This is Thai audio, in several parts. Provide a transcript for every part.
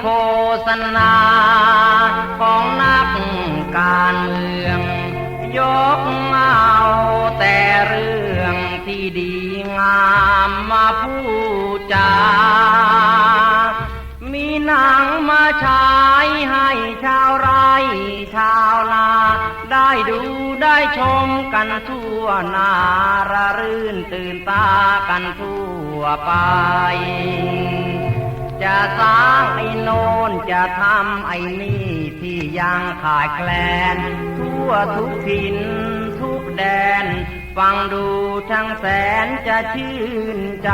โฆษณาของนักการเมือง ยกเอาแต่เรื่องที่ดีงามมาพูดจา มีหนังมาฉายให้ชาวไร่ชาวนา ได้ดูได้ชมกันทั่วนาระรื่นตื่นตากันทั่วไป จะสร้างไอ้โนนจะทำไอ้นี่ที่ยังขาดแคลน ทั่วทุกถิ่นทุกแดน ฟังดูช่างแสนจะชื่นใจ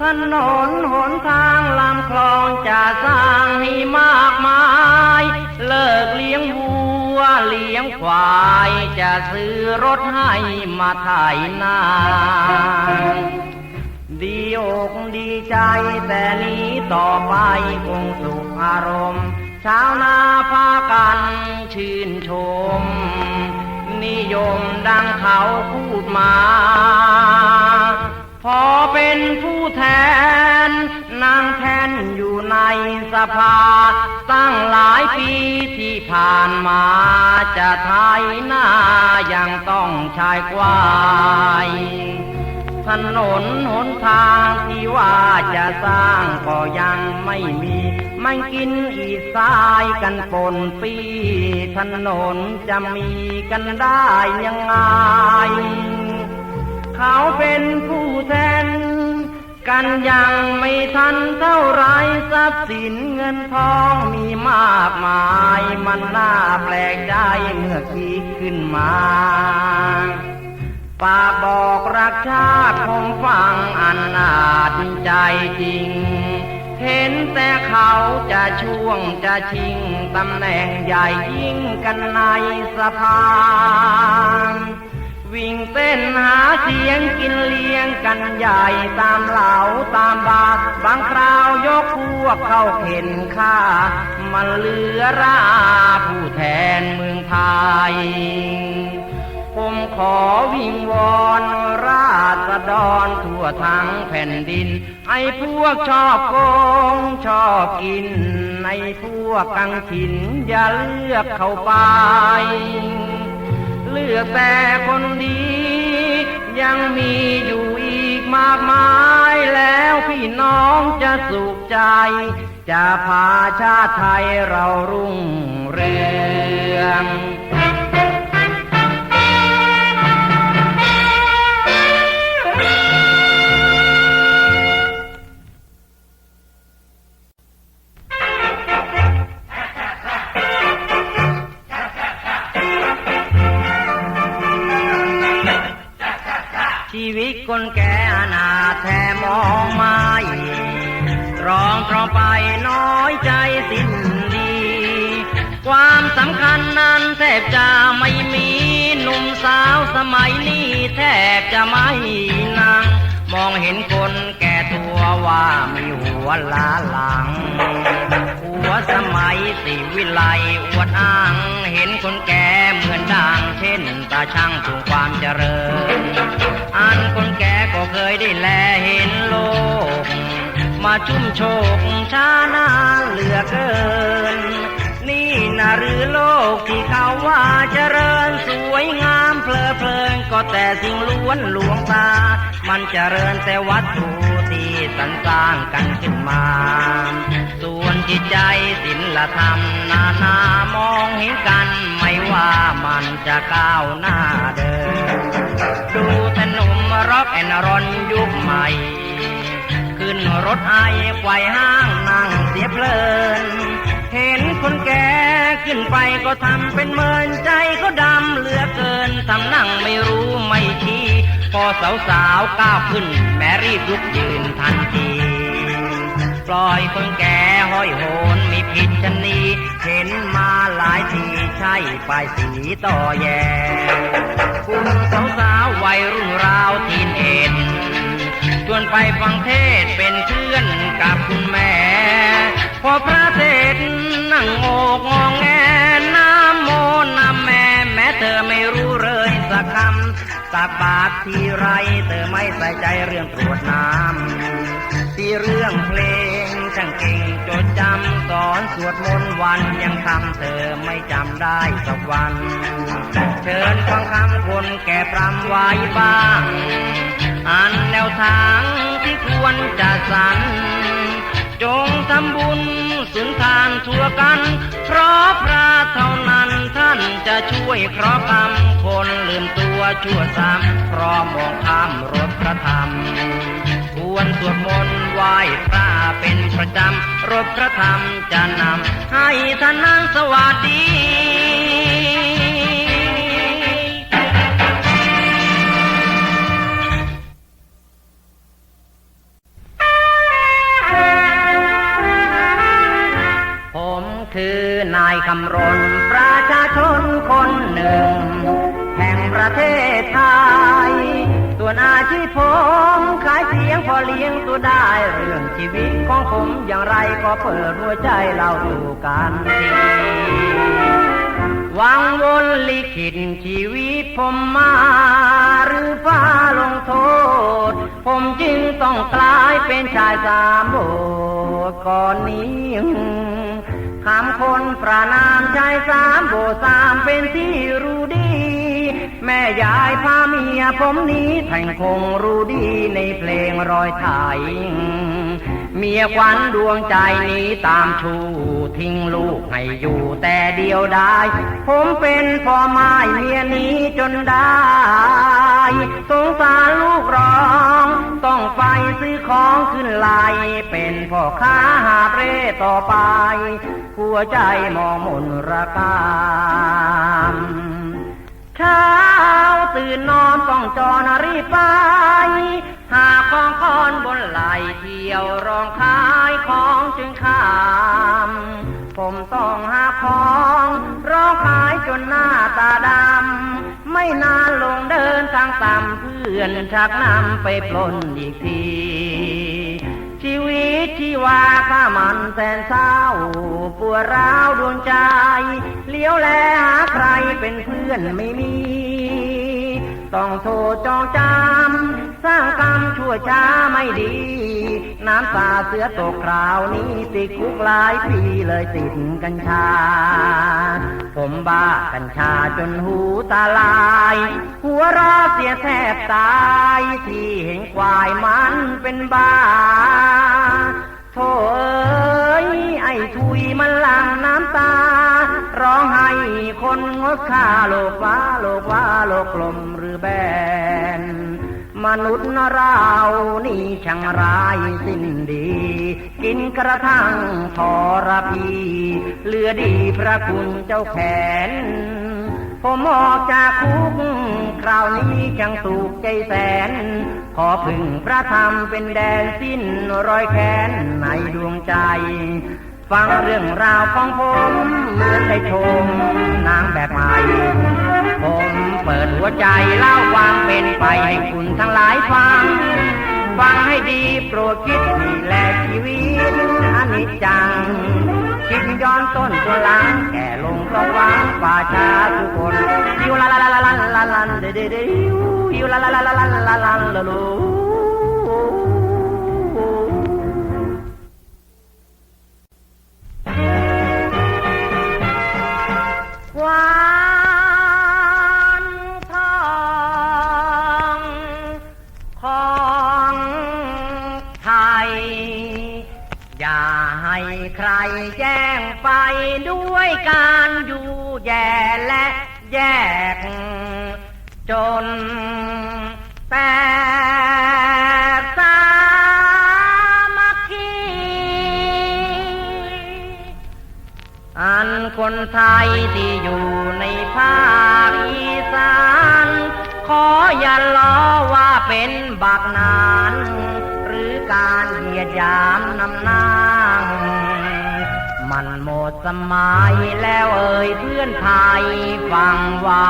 ถนนหนทางลำคลองจะสร้างให้มากมาย เลิกเลี้ยงวัวเลี้ยงควาย จะซื้อรถให้มาไถ่ายนา ดีอกดีใจแต่นี้ต่อไปคงสุขอารมณ์ชาวนาพากันชื่นชม นิยมดังเขาพูดมา พอเป็นผู้แทน นางแทนอยู่ในสภา ตั้งหลายปีที่ผ่านมาจะไทยหน้ายังต้องชายกวาย ถนนหนทางที่ว่าจะสร้างก็ยังไม่มี มันกินอีสายกันปนปีถนนจะมีกันได้ยังไง เขาเป็นผู้แทนกันยังไม่ทันเท่าไรทรัพย์สินเงินทองมีมากมาย มันน่าแปลกใจเมื่อคิดขึ้นมา ปากบอกรักชาติผมฟังอันนาจใจจริง เห็นแต่เขาจะช่วงจะชิงตำแหน่งใหญ่ยิ่งกันในสภาวิ่งเต้นหาเสียงกินเลี้ยงกันใหญ่ตามเหล่าตามบาทบางคราวยกพวกเข้าเข็นฆ่า มันเหลือราผู้แทนเมืองไทย ผมขอวิงวอนราษฎรทั่วทั้งแผ่นดิน ไอ้พวกชอบโกงชอบกิน ในพวกกังถินอย่าเลือกเข้าไป เลือกแต่คนดี ยังมีอยู่อีกมากมายแล้วพี่น้องจะสุขใจ จะพาชาติไทยเรารุ่งเรือง วิตคนแก่อนาแทมองไม่ร้องเพราะไปน้อยใจสิ้นดี ความสำคัญนั้นแทบจะไม่มีหนุ่มสาวสมัยนี้แทบจะไม่นางมองเห็นคนแก่ตัวว่ามีหัวล้าหลัง สมัยสิวิไลอวดอ้าง เห็นคนแก่เหมือนด่างเช่นตาช่างถูกความเจริญอันคนแก่ก็เคยได้แลเห็นโลก มาชุ่มโชกช้าหน้าเหลือเกิน นี่นะหรือโลกที่เขาว่าเจริญสวยงามเพลิดเพลินก็แต่สิ่งล้วนหลวงตา มันเจริญแต่วัตถุ สรรสร้างกันขึ้นมา ส่วนจิตใจศิลธรรม นานามองเห็นกัน ไม่ว่ามันจะก้าวหน้าเดิน ดูแต่หนุ่มร็อกแอนรอนยุคใหม่ ขึ้นรถไอไกวห้างนั่งเสียเพลิน เห็นคนแก่ขึ้นไปก็ทำเป็นเมินใจก็ดำเหลือเกินทำนั่งไม่รู้ไม่ชี้ พอสาวๆก้าวขึ้น แม่รีบลุกยืนทันที ปล่อยคนแก่ห้อยโหนมีผิดชนีเห็นมาหลายทีใช่ป้ายสีต่อแยคุณสาวสาววัยรุ่นราวทีนเอ็นชวนไปฟังเทศเป็นเพื่อนกับคุณแม่ พอพระเทศน์นั่งโอกงองแงน้ำโมน้ำแม่แม้เธอไม่รู้เลยสักคำ ตักบาตรทีไรเธอไม่ใส่ใจเรื่องตรวจน้ำที่เรื่องเพลงช่างเก่งจดจำสอนสวดมนต์วันยังทำเธอไม่จำได้สักวัน เชิญฟังคำคนแก่ปรำไว้บ้าง อันแนวทางที่ควรจะสัน จงทำบุญสุนทานทั่วกัน เพราะพระเท่านั้นท่านจะช่วยเคราะห์กรรมคนลืมตัวชั่วซ้ำเพราะมองข้ามรถพระธรรมควรสวดมนต์ไหว้พระเป็นประจำรถพระธรรมจะนำให้ท่านนั่งสวัสดี คำรณประชาชนคนหนึ่ง แห่งประเทศไทย ส่วนอาชีพผมขายเสียงพอเลี้ยงตัวได้ เรื่องชีวิตของผมอย่างไรก็เปิดหัวใจเราสู่กันทีหวังวนลิขิตชีวิตผมมาหรือฟ้าลงโทษ ผมจึงต้องกลายเป็นชายสามโบสก่อนนี้ คำคนประนามชายสามโบสามเป็นที่รู้ดี แม่ยายพาเมียผมนี้แทงคงรู้ดีในเพลงรอยไทย เมียควันดวงใจนี้ตามชูทิ้งลูกให้อยู่แต่เดียวได้ ผมเป็นพ่อไม้เมียนี้จนได้ สงสารลูกร้อง ต้องไปซื้อของขึ้นไหลเป็นพ่อค้าหาเร่ต่อไปหัวใจมองมนระกามเช้าตื่นนอนต้องจอนรีบไป หาของคอนบนไหลเที่ยวรองขายของจึงข้าม ผมต้องหาของร้องขายจนหน้าตาดำ ไม่นานลงเดินทางต่ำเพื่อนชักนำไปปล้นอีกที ชีวิตที่ว่าข้ามันแสนเศร้าปวดร้าวดวงใจ เลี้ยวแลหาใครเป็นเพื่อนไม่มี ต้องโทษจองจำ สร้างกรรมชั่วช้าไม่ดี น้ำตาเสือตกคราวนี้ติดคุกหลายปีเลยติดกัญชา ผมบ้ากัญชาจนหูตาลาย หัวรอเสียแทบตายที่เห็นควายมันเป็นบ้าโธ่เอ้ยไอ้ทุยมันหลังน้ำตา ร้องไห้คนงดค่าโลกฟ้าโลกว่าโลกลมหรือแบ มนุษย์เรานี่ช่างร้ายสิ้นดี กินกระทั่งทรพีเหลือดีพระคุณเจ้าแขน ผมออกจากคุกคราวนี้จังสุขใจแสน ขอพึ่งพระธรรมเป็นแดนสิ้นรอยแค้นในดวงใจ ฟังเรื่องราวของผมเหมือนได้ชมนางแบบใหม่ ผมเปิดหัวใจเล่าความเป็นไปให้คุณทั้งหลายฟัง ฟังให้ดีโปรดคิดนี่แหละชีวิตอนิจจัง คิดย้อนต้นตัวหลังแก่ลงต้องวางป่าชาทุกคนยิวลาลาลาลาลาลาลาเดเดเดยิวยิวลาลาลาลาลาลาลาลาลูห ด้วยการอยู่แย่และแยก จนแต่สามัคคีอันคนไทยที่อยู่ในภาคอีสานขออย่าล้อว่าเป็นบักนาน หรือการเหยียดหยามนำหน้า มันหมดสมัยแล้วเอ่ยเพื่อนไทยฟังว่า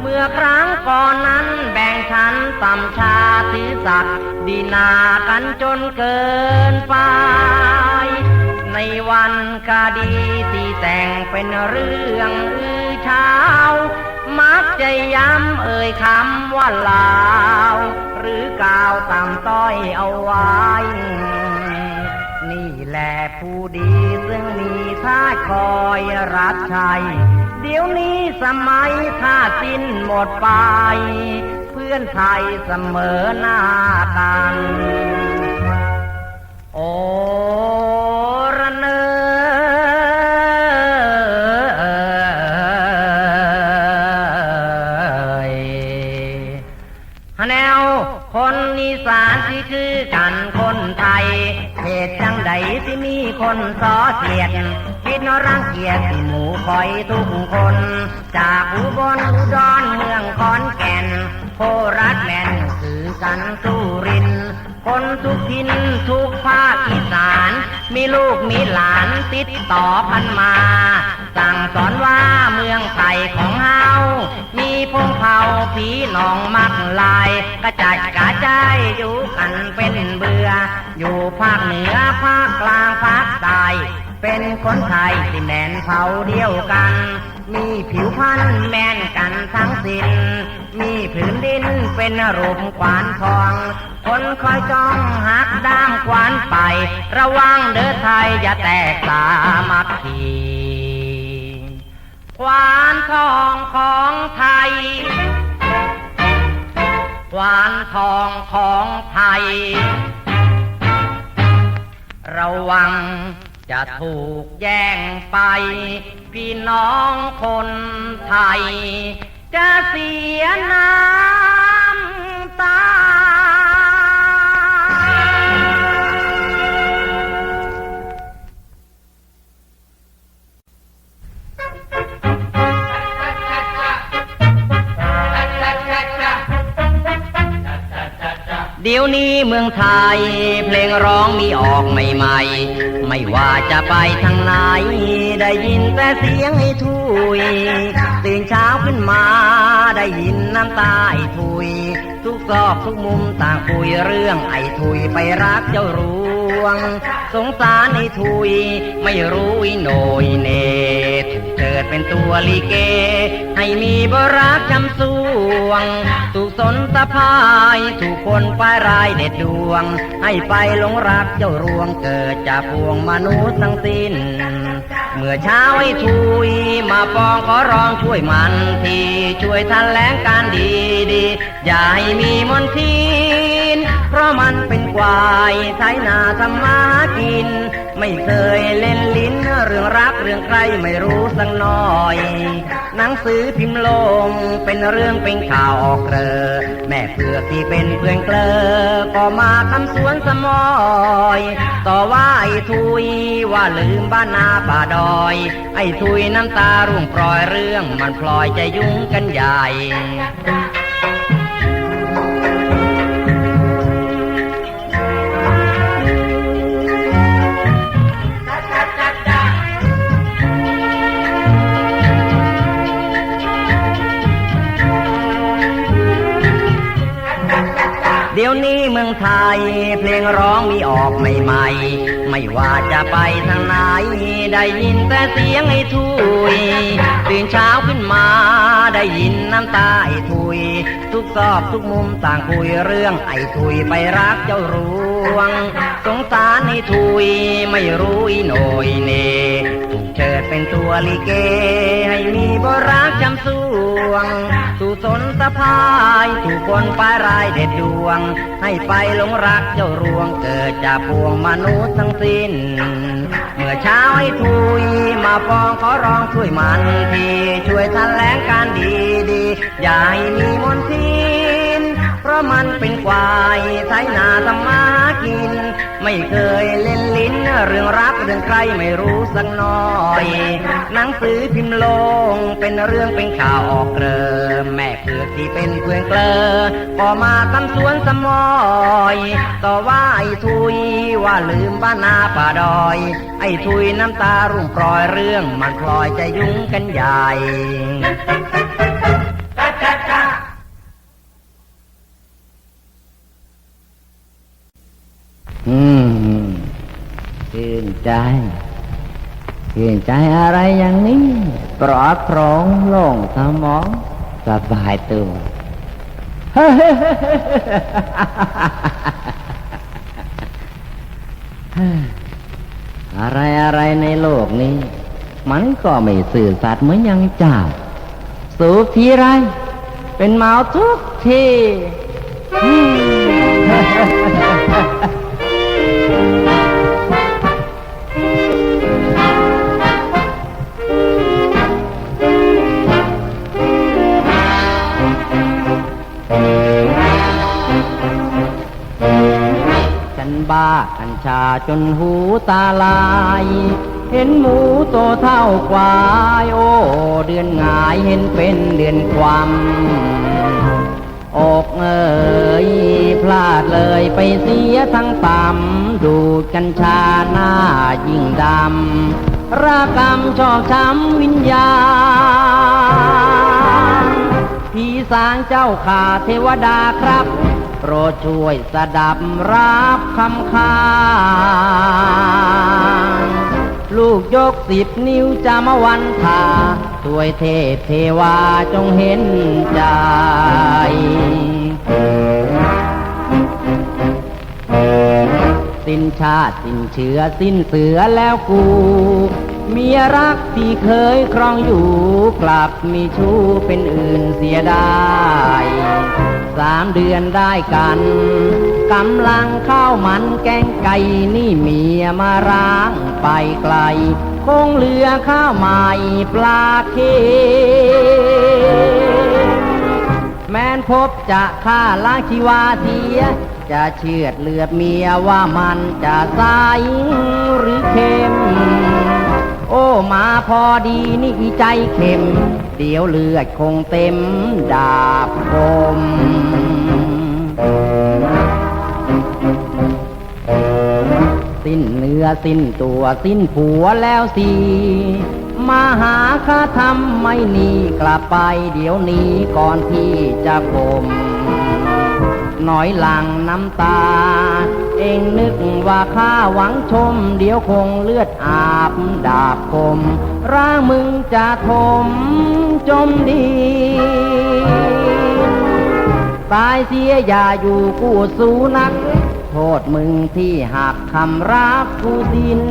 เมื่อครั้งก่อนนั้นแบ่งชั้นต่ำชาถือศักดิ์ดีนากันจนเกินไป ในวันคดีที่แต่งเป็นเรื่องอื้อเช้า มักจะย้ำเอ่ยคำว่าลาว หรือกล่าวต่ำต้อยเอาไว้ และผู้ดีซึ่งมีท่าคอยรับใช้เดี๋ยวนี้สมัยท่าสิ้นหมดไป เพื่อนไทยเสมอหน้ากัน โอ คนซ้อเสียดคิดนรังเกียจหมูคอยทุกคน จากอุบลอุดรเมืองขอนแก่นโคราชแม่นคือกันสุริน คนทุกทินทุกภาคอีสาน มีลูกมีหลานติดต่อกันมา สั่งสอนว่าเมืองไทยของเฮามีพงเผาผีหนองมักลาย กระจัดกระจายอยู่กันเป อยู่ภาคเหนือภาคกลางภาคใต้เป็นคนไทยที่แมนเผ่าเดียวกัน มีผิวพรรณแมนกันทั้งสิ้น มีผืนดินเป็นรูปขวานทอง คนคอยจ้องหักด้ามขวานไป ระวังเด้อไทยอย่าแตกสามัคคีขวานทองของไทยขวานทองของไทย ระวังจะถูกแย่งไป พี่น้องคนไทย จะเสียน้ำตา เดี๋ยวนี้เมืองไทย เพลงร้องมีออกใหม่ๆ ไม่ว่าจะไปทางไหน ได้ยินแต่เสียงไอ้ทุย ตื่นเช้าขึ้นมาได้ยินน้ำตาไอ้ทุย ทุกซอกทุกมุมต่างคุยเรื่องไอ้ทุยไปรักเจ้ารวง สงสารไอ้ทุย ไม่รู้อีโนยเนถูกเกิดเป็นตัวลีเก ให้มีบรักจำสู วงถูกสนตะพายถูกคนป้ายรายเด็ดดวง ให้ไปหลงรักเจ้ารวงเกิดจากพวงมนุษย์ทั้งสิ้น เมื่อเช้าไอ้ทุยมาปองขอร้องช่วยมันทีช่วยทันแหลงการดีดีๆอย่าให้มีมนทิน เพราะมันเป็นควายไถนาทำมากิน ไม่เคยเล่นลิ้นเรื่องรักเรื่องใครไม่รู้สักหน่อย หนังสือพิมพ์ลงเป็นเรื่องเป็นข่าวออกเกลอแม่เผือที่เป็นเพื่อนเกลอก็มาทำสวนสมอย ต่อว่าไอ้ทุยว่าลืมบ้านนาป่าดอย ไอ้ทุยน้ำตาร่วงปล่อยเรื่องมันพลอยจะยุ่งกันใหญ่ ดี๋ยวนี้เมืองไทย เพลงร้องมีออกใหม่ๆ ไม่ว่าจะไปทางไหน ได้ยินแต่เสียงไอ้ทุย ตื่นเช้าขึ้นมาได้ยินน้ำตาไอ้ทุย ทุกซอกทุกมุมต่างคุยเรื่องไอ้ทุยไปรักเจ้ารวง สงสารไอ้ทุยไม่รู้อีโหนยเน ถูกเชิดเป็นตัวลิเก ให้มีบรักจำสวง สู่สนสะพายถูกคนป้ายรายเด็ดดวง ให้ไปหลงรักเจ้ารวง เกิดจากพวงมนุษย์ทั้งสิ้น เมื่อเช้าไอ้ทุยมาฟ้องขอร้องช่วยมันทีช่วยทันแหลงการดีดีๆอย่าให้มีมนทิน เพราะมันเป็นควายไถนาทำมากิน ไม่เคยเล่นลิ้น เรื่องรักเรื่องใครไม่รู้สักหน่อยหนังสือพิมพ์ลง เป็นเรื่องเป็นข่าวออกเกลอแม่เผือกที่เป็นเพื่อนเกลอก็มาทำสวนสมอยต่อว่าไอ้ทุยว่าลืมบ้านนาป่าดอย ไอ้ทุยน้ำตารุ่งปลอยเรื่องมันพลอยจะยุ่งกันใหญ่ อืมชื่นใจชื่นใจอะไรอย่างนี้ปลอดโปร่งโล่งสมองสบายตัวอะไรอะไรในโลกนี้ มันก็ไม่สื่อสัตย์เหมือนยังเจ้า สูบทีไร เป็นเมาทุกที้ากัญชาจนหูตาลาย เห็นหมูโตเท่ากวายโอ้เดือนหงายเห็นเป็นเดือนความอกเอ่ยพลาดเลยไปเสียทั้งตำดูดกัญชาหน้ายิ่งดำรากรรมชอบช้ำวิญญาณพี่สางเจ้าข่าเทวดาครับ โปรดช่วยสดับรับคำคานลูกยกสิบนิ้วจะมาวันทาช่วยเทพเทวาจงเห็นใจสิ้นชาติสิ้นเชื้อสิ้นเสือแล้วกู เมียรักที่เคยครองอยู่กลับมีชู้เป็นอื่นเสียได้ สามเดือนได้กันกำลังข้าวมันแกงไก่นี่เมียมาร้างไปไกล คงเหลือข้าวใหม่ปลาเค็แม้นพบจะฆ่าล้างชีวาเสีย จะเชือดเลือดเมียว่ามันจะใสหรือเค็ม โอ้มาพอดีนี่ใจเข็ม เดี๋ยวเลือดคงเต็มดาบคมสิ้นเนื้อสิ้นตัวสิ้นผัวแล้วสิมาหาข้าทำไม่หนีกลับไปเดี๋ยวนี้ก่อนที่จะคม หน่อยหลังน้ำตา เองนึกว่าข้าหวังชม เดี๋ยวคงเลือดอาบดาบคม ร่างมึงจะทมจมดีตายเสียอย่าอยู่กู้สูนัก โทษมึงที่หักคำรักกูสิ้น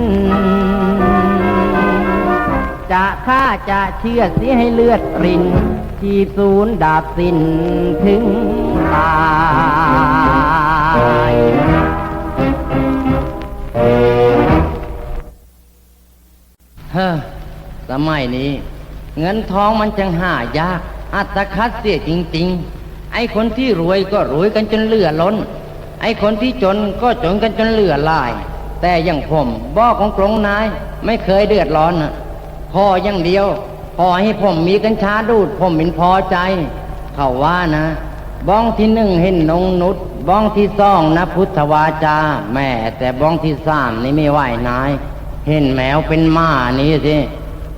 จะฆ่าจะเชื่อเสียให้เลือดรินที่ศูนย์ดาบสิ้นถึงตา เฮ้อสมัยนี้ เงินทองมันจังหายาก อัตคัดเสียจริง ๆ ไอ้คนที่รวยก็รวยกันจนเหลือล้น ไอ้คนที่จนก็จนกันจนเหลือลาย แต่อย่างผมบอของกรงนาย ไม่เคยเดือดร้อนนะพออย่างเดียว พอให้ผมมีกัญชาดูด ผมเป็นพอใจ เขาว่านะ บ้องที่หนึ่งเห็นนงนุษ บ้องที่สองนะพุทธวาจา แม่แต่บ้องที่สามนี่ไม่ไหวนาย เห็นแมวเป็นหมานี่สิ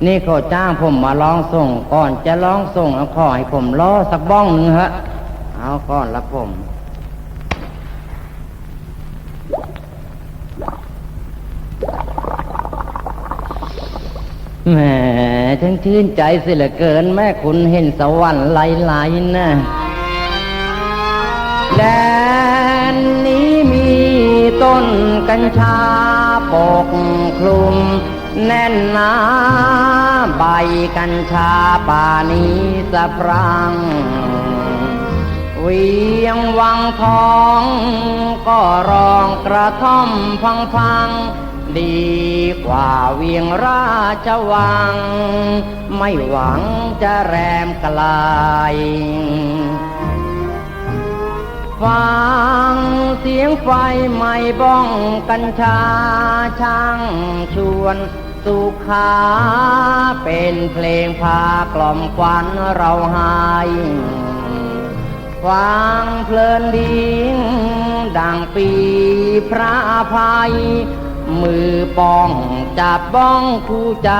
นี่เขาจ้างผมมาลองส่ง ก่อนจะลองส่งเอาขอให้ผมรอสักบ้องหนึ่งฮะเอาก่อนละผมแหมฉันชื่นใจสิเหลือเกิน แม่คุณเห็นสวรรค์ไหลๆนะแด นนี้มีต้นกัญชาปกคลุม แน่นหนาใบกัญชาป่านี้สะพรังเวียงวังทอง ก็รองกระท่อมพังพังๆดีกว่าเวียงราชวัง ไม่หวังจะแรมไกลาย ฟังเสียงไฟไหม้บ้องกัญชาช่างชวนสุขาเป็นเพลงพากล่อมควันเราหายฟังเพลินดิ้งดังปีพระอภัย มือป้องจับบ้องคู่ใจ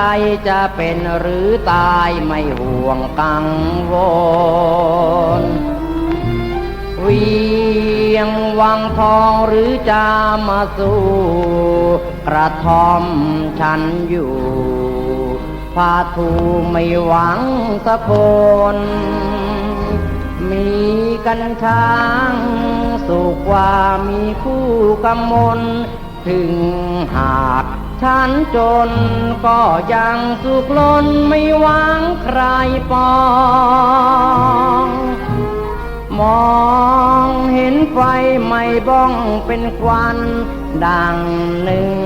จะเป็นหรือตายไม่ห่วงกังวล เวียงวังทองหรือจะมาสู่กระท่อมฉันอยู่พาทูไม่หวังสักคน มีกันช้างสุขว่ามีคู่กำมล ถึงหากชฉันจนก็ยังสุขล้นไม่หวังใครปอง มองเห็นไฟไม่บ้องเป็นควัน ดังหนึ่ง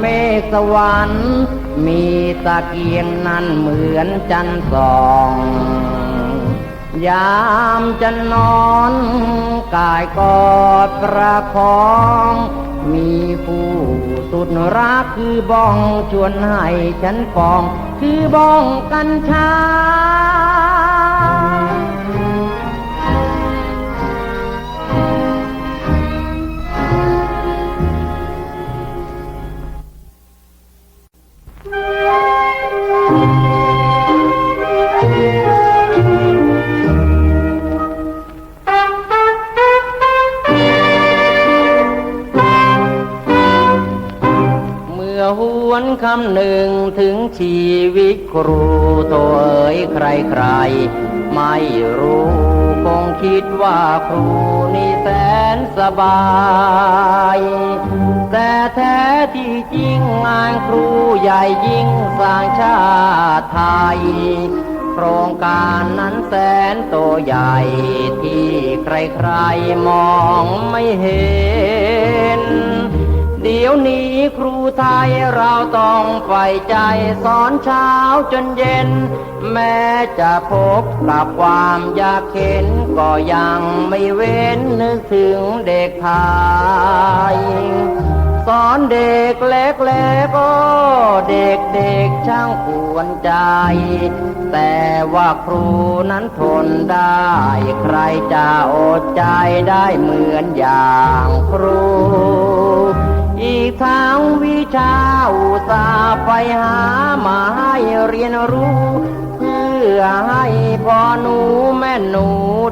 เมฆสวรรค์มีตะเกียงนั้นเหมือนจันทร์สอง ยามจะนอนกายกอดประคอง มีผู้สุดรักคือบ้องชวนให้ฉันฟอง คือบ้องกัญชา นคำหนึ่งถึงชีวิตครูโตเอ๋ยใครใครไม่รู้คงคิดว่าครูนี่แสนสบาย แต่แท้ที่จริงงานครูใหญ่ยิ่งสร้างชาติไทยโครงการนั้นแสนโตใหญ่ที่ใครๆมองไม่เห็น เดี๋ยวนี้ครูไทยเราต้องใฝ่ใจสอนเช้าจนเย็น แม้จะพบกับความยากเข็นก็ยังไม่เว้นนึกถึงเด็กไทยสอนเด็กเล็กๆก็เด็กเด็กๆช่างควรใจ แต่ว่าครูนั้นทนได้ ใครจะอดใจได้เหมือนอย่างครู อีกทางวิชาอุตสาห์ไปหามาให้เรียนรู้ เพื่อให้พ่อหนูแม่หนู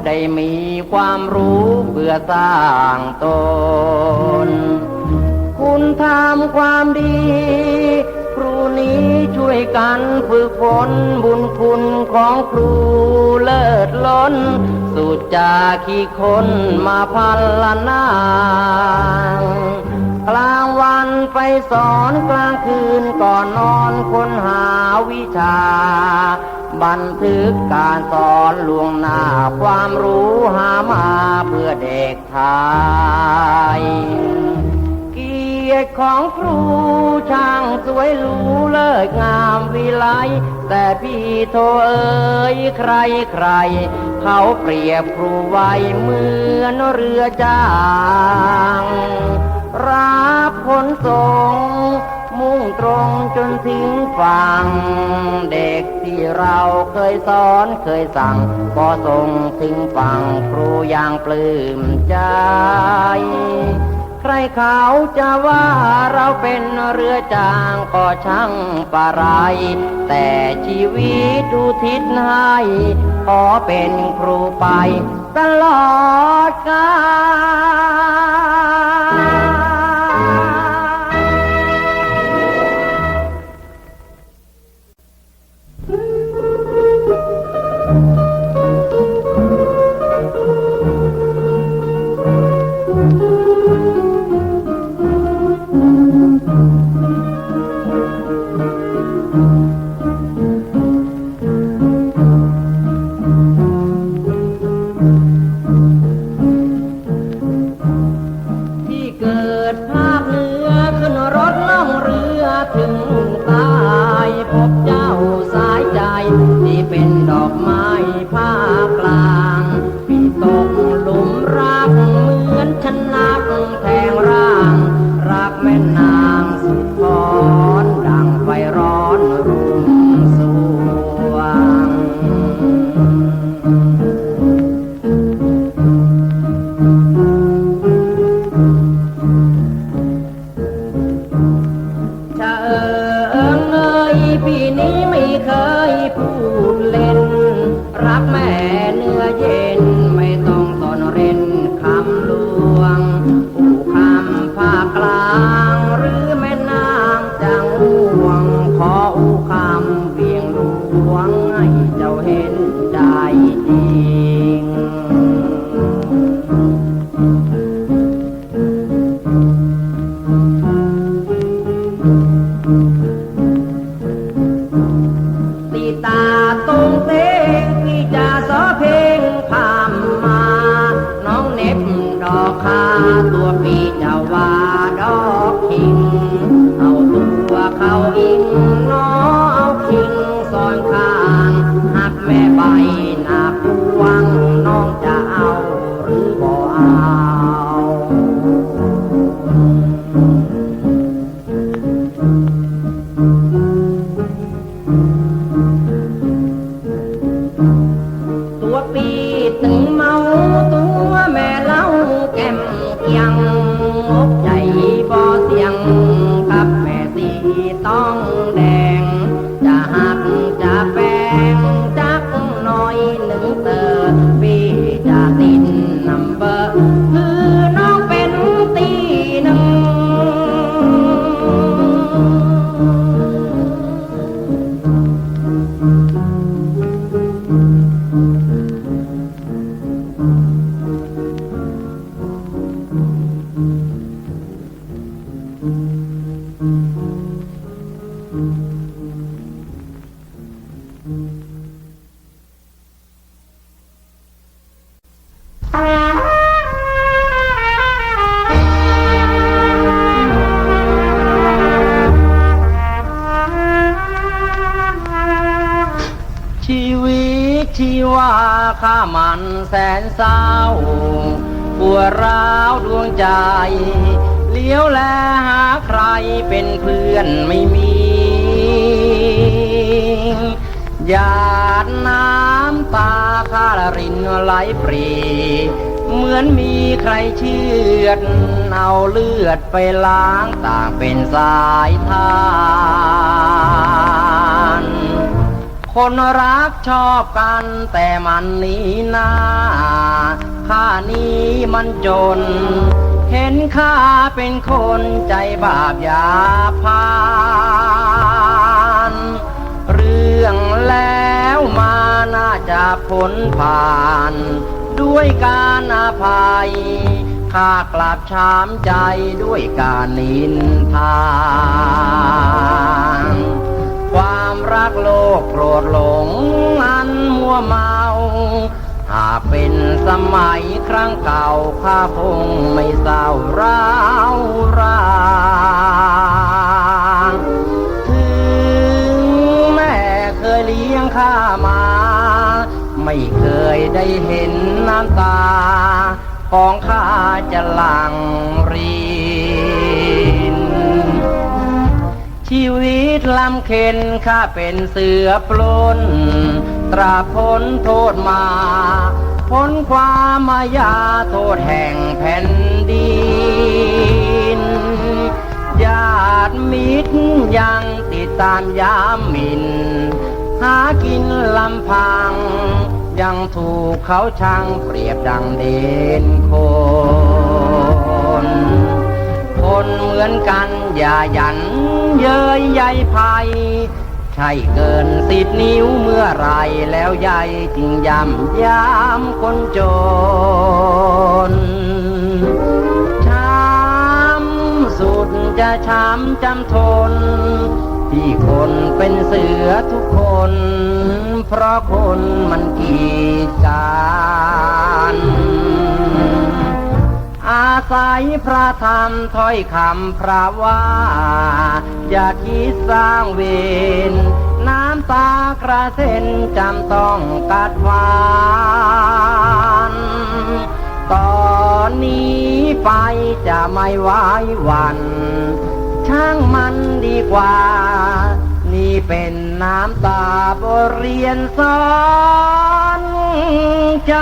ได้มีความรู้เพื่อสร้างตน คุณทำความดี ครูนี้ช่วยกันฝึกฝนบุญคุณของครูเลิศล้น สุดจากขี้คนมาพันละนาง กลางวันไปสอนกลางคืนก่อนนอนค้นหาวิชา บันทึกการสอนลวงหน้าความรู้หามาเพื่อเด็กไทย เกียรติของครูช่างสวยหรูเลิศงามวิไลแต่พี่โทเอ๋ยใครใคร เขาเปรียบครูไว้เหมือนเรือจ้าง รับขนส่ง มุ่งตรงจนถึงฝั่ง เด็กที่เราเคยสอนเคยสั่ง ก็ส่งถึงฝั่งครูอย่างปลื้มใจ ใครเขาจะว่าเราเป็นเรือจางก็ช่างปะไร แต่ชีวิตดูทิศให้ขอเป็นครูไปตลอดกาล รือ หยาดน้ำตาข้ารินไหลปรี เหมือนมีใครเชือดเอาเลือดไปล้างต่างเป็นสายทานคนรักชอบกันแต่มันหนี้นาข้านี้มันจน เห็นข้าเป็นคนใจบาปยาพาร์ แล้วมาน่าจะพ้นผ่าน ด้วยการอภัยข้ากลับช้ำใจด้วยการนินทาความรักโลกโกรธหลงอันมัวเมา หากเป็นสมัยครั้งเก่าข้าคงไม่เศร้าร้าวรา ไม่เคยได้เห็นน้ำตา ของข้าจะหลั่งรินชีวิตลำเค็นข้าเป็นเสือปล้น ตราพ้นโทษมา พ้นความมายาโทษแห่งแผ่นดินญาติมิตรยังติดตามยามหมินหากินลำพัง ยังถูกเขาชังเปรียบดังเด่นคน คนเหมือนกันอย่าหยันเย้ยใยภัย ใช่เกินสิบนิ้วเมื่อไรแล้วใหญ่จึงยำยามคนจนช้ำสุดจะช้ำจำทน ที่คนเป็นเสือทุกคน เพราะคนมันกีดกันอาศัยพระธรรมถ้อยคำพระว่า อย่าคิดสร้างเวรน้ำตากระเซ็นจำต้องกัดวานตอนนี้ไปจะไม่ไหวหวัน ช่างมันดีกว่า นี่เป็นน้ำตาบเรียนสอนใจ